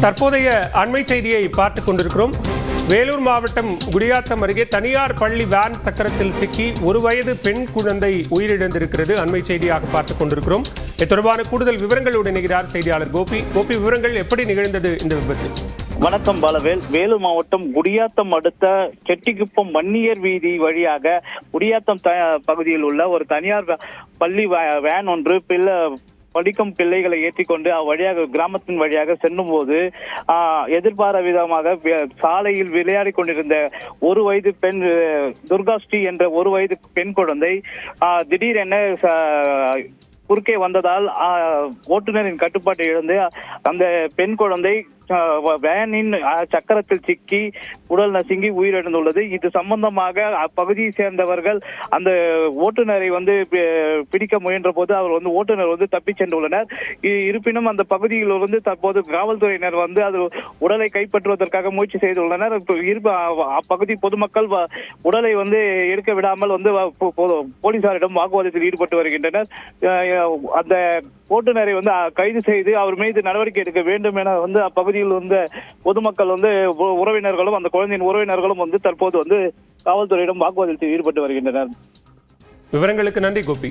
தற்போதைய அண்மை செய்தியை பார்த்துக் கொண்டிருக்கிறோம். வேலூர் மாவட்டம் குடியாத்தம் அருகே தனியார் பள்ளி வேன் சக்கரத்தில் சிக்கி ஒரு வயது பெண் குழந்தை உயிரிழந்திருக்கிறது. அண்மை செய்தியாக பார்த்துக் கொண்டிருக்கிறோம். இது தொடர்பான கூடுதல் விவரங்களோடு இணைகிறார் செய்தியாளர் கோபி. கோபி விவரங்கள் எப்படி நிகழ்ந்தது இந்த விபத்து? வணக்கம் பலவேல். வேலூர் மாவட்டம் குடியாத்தம் அடுத்த செட்டிக்குப்பம் வன்னியர் வீதி வழியாக குடியாத்தம் பகுதியில் உள்ள ஒரு தனியார் பள்ளி வேன் ஒன்று பிள்ளை படிக்கும் பிள்ளைகளை ஏற்றிக்கொண்டு அவ்வழியாக கிராமத்தின் வழியாக செல்லும் போது எதிர்பார விதமாக சாலையில் விளையாடி கொண்டிருந்த ஒரு வயது பெண் அஹ், துர்கா ஸ்ரீ என்ற ஒரு வயது பெண் குழந்தை திடீரென ச- குறுக்கே வந்ததால் ஓட்டுநரின் கட்டுப்பாட்டை இழந்து அந்த பெண் குழந்தை வேனின் சக்கரத்தில் சிக்கி உடல் நசுங்கி உயிரிழந்துள்ளது. இது சம்பந்தமாக அப்பகுதியை சேர்ந்தவர்கள் அந்த ஓட்டுநரை வந்து பி- பிடிக்க முயன்ற போது அவர் வந்து ஓட்டுநர் வந்து தப்பிச் சென்றுள்ளனர். இருப்பினும் அந்த பகுதியில் இருந்து தற்போது காவல்துறையினர் வந்து அது உடலை கைப்பற்றுவதற்காக முயற்சி செய்துள்ளனர். அப்பகுதி பொதுமக்கள் வ- உடலை வந்து எடுக்க விடாமல் வந்து போ- போ- போலீசாரிடம் வாக்குவாதத்தில் ஈடுபட்டு வருகின்றனர். அந்த ஓட்டுநரை வந்து கைது செய்து அவர் மீது நடவடிக்கை எடுக்க வேண்டும் என வந்து அப்பகுதி பகுதியில் வந்து பொதுமக்கள் வந்து உறவினர்களும் அந்த குழந்தையின் உறவினர்களும் வந்து தற்போது வந்து காவல்துறையிடம் வாக்குவாதத்தில் ஈடுபட்டு வருகின்றனர். விவரங்களுக்கு நன்றி கோபி.